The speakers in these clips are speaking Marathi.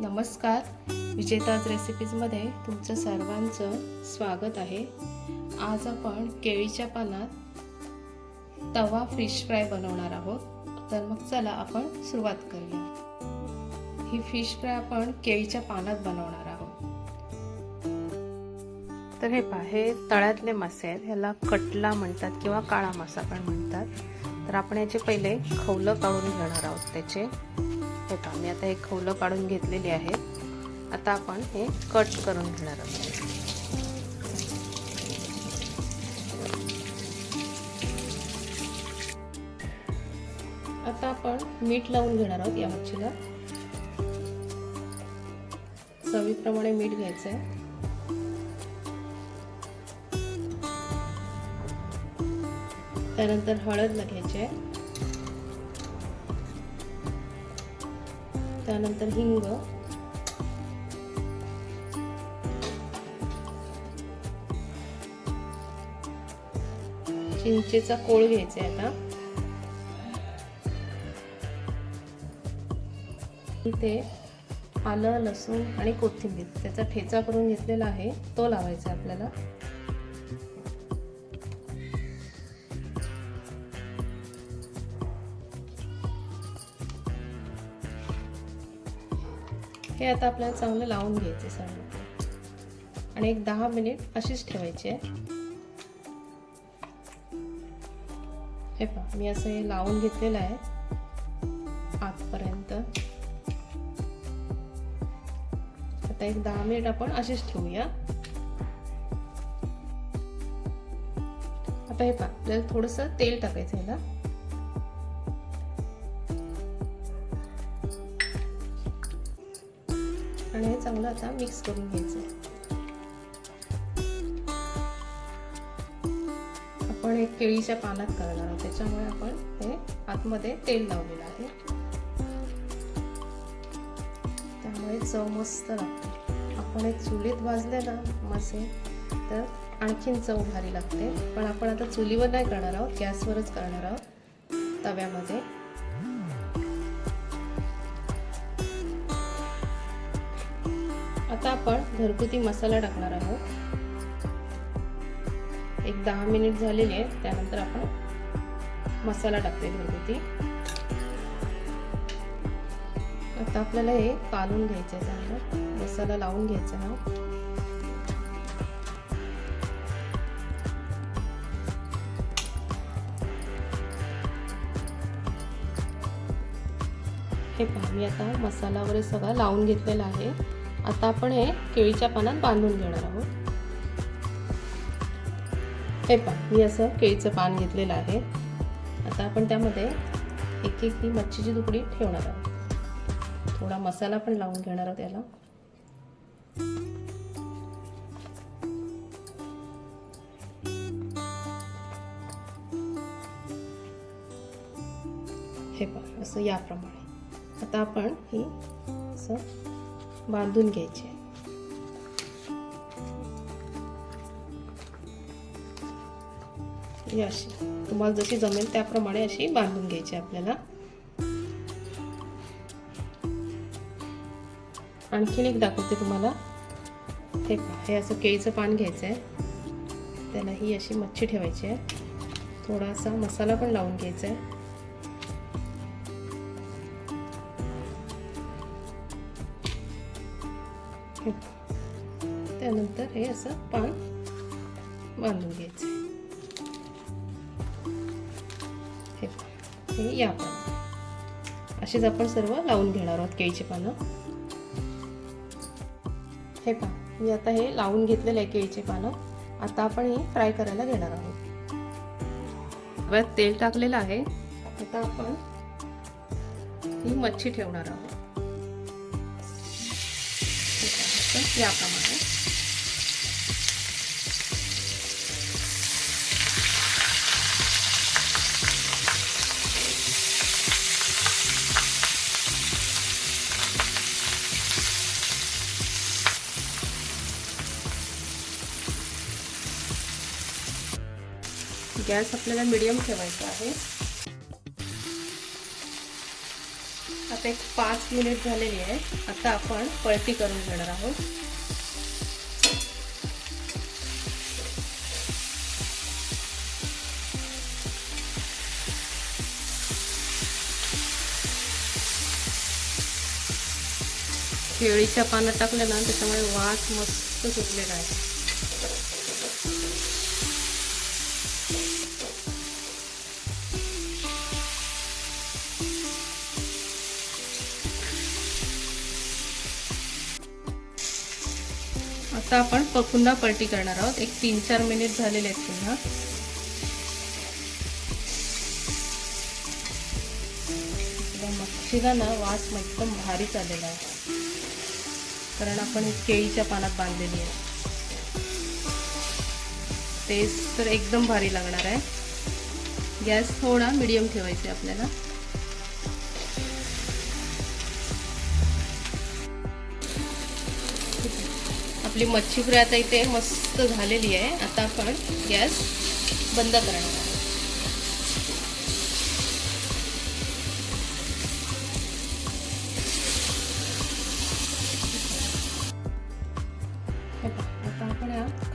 नमस्कार. विजेताज रेसिपीजमध्ये तुमचं सर्वांचं स्वागत आहे. आज आपण केळीच्या पानात तवा फिश फ्राय बनवणार आहोत. तर मग चला आपण सुरुवात करूया. ही फिश फ्राय आपण केळीच्या पानात बनवणार आहोत. तर हे पहा हे तळ्यातले मासे आहेत. ह्याला कटला म्हणतात किंवा काळा मासा पण म्हणतात. तर आपण याचे पहिले खवलं काढून घेणार आहोत त्याचे. हे पहा मी आता हे खवलं काढून घेतलेली आहे. आता आपण हे कट करून घेणार आहोत. आता आपण मीठ लावून घेणार आहोत या मच्छीला. चवीप्रमाणे मीठ घ्यायचं आहे त्यानंतर हळद घ्यायची आहे. त्यानंतर हिंग. चिंचेचा कोळ घ्यायचा आहे आता. इथे आलं लसूण आणि कोथिंबीर त्याचा ठेचा करून घेतलेला आहे तो लावायचा आपल्याला. हे आता आपल्याला चांगलं लावून घ्यायचे सर्व आणि एक दहा मिनिट अशीच ठेवायची आहे. हे पहा मी असं हे लावून घेतलेलं आहे. आतपर्यंत. आता एक दहा मिनिट आपण अशीच ठेवूया. आता हे पहा आपल्याला थोडंसं तेल टाकायचं ह्याला आणि हे चांगलं आता मिक्स करून घ्यायचं. आपण हे केळीच्या पानात करणार आहोत. त्याच्यामुळे आपण हे आतमध्ये तेल लावलेलं आहे. त्यामुळे चव मस्त लागते. आपण हे चुलीत भाजले ना मासे तर आणखीन चव भारी लागते. पण आपण आता चुलीवर नाही करणार आहोत गॅसवरच करणार आहोत तव्यामध्ये. आता आपण घरगुती मसाला टाकणार आहोत. एक दहा मिनिट झालेले आहे त्यानंतर आपण मसाला टाकते घरगुती. आता आपल्याला हे कालून घ्यायचं आहे चांगलं मसाला लावून घ्यायचा हा. हे पाणी आता मसाला वगैरे सगळा लावून घेतलेला आहे. आता आपण हे केळीच्या पानात बांधून घेणार आहोत. हे पहा मी असं केळीचं पान घेतलेलं आहे. आता आपण त्यामध्ये एक एक ही मच्छीची तुकडी ठेवणार आहोत. थोडा मसाला पण लावून घेणार आहोत त्याला हे पहा असं याप्रमाणे. आता आपण ही असं बांधून घ्यायची. ही अशी तुम्हाला जशी जमेल त्याप्रमाणे अशी बांधून घ्यायची आपल्याला. आणखीन एक दाखवते तुम्हाला. हे हे असं केळीचं पान घ्यायचं आहे. त्याला ही अशी मच्छी ठेवायची आहे. थोडासा मसाला पण लावून घ्यायचा आहे. त्यानंतर हे असं पान बांधून घ्यायचं. हे हे या पान अशीच आपण सर्व लावून घेणार आहोत केळीची पानं. हे पहा मी आता हे लावून घेतलेलं आहे केळीचे पानं. आता आपण हे फ्राय करायला घेणार आहोत. तेल टाकलेलं आहे. आता आपण ही मच्छी ठेवणार आहोत. याप्रमाणे. गॅस आपल्याला मिडियम ठेवायचा आहे. आता एक पाच मिनिट झालेली आहे. आता आपण पळती करून घेणार आहोत. केळीच्या पानं टाकले ना त्याच्यामुळे वास मस्त सुटलेला आहे. आता आपण पुन्हा पलटी करणार आहोत. एक तीन चार मिनिट झालेले आहेत पुन्हा. मच्छीला ना वास एकदम भारी चाललेला आहे. कारण आपण ही केळीच्या पानात बांधलेली आहे. टेस्ट तर एकदम भारी लागणार आहे. गॅस थोडा मिडियम ठेवायचा आहे आपल्याला. आपली मच्छी फ्राय आता इथे मस्त झालेली आहे. आता आपण गॅस बंद करणार.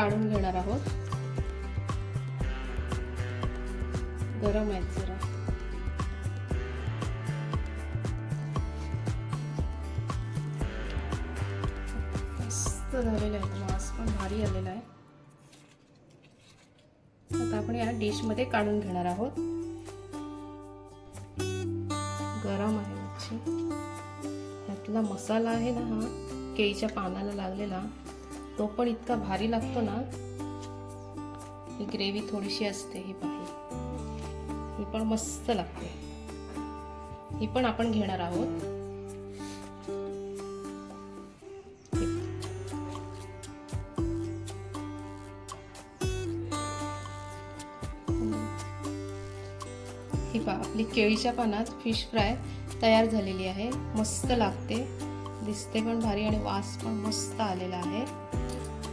काढून घेणार आहोत. गरम आहेत जरा. मस्त झालेलं आहे म्हणजे मास पण भारी आलेला आहे. आता आपण या डिशमध्ये काढून घेणार आहोत. गरम आहे मच्छी. ह्यातला मसाला आहे ना हा केळीच्या पानाला लागलेला. तो पण इतका भारी लागतो ना ही ग्रेव्ही थोडीशी असते ही पाही ही पण मस्त लागते. ही पण आपण घेणार आहोत. ही पा आपली केळीच्या पानात फिश फ्राय तयार झालेली आहे. मस्त लागते. दिसते पण भारी आणि वास पण मस्त आलेला आहे.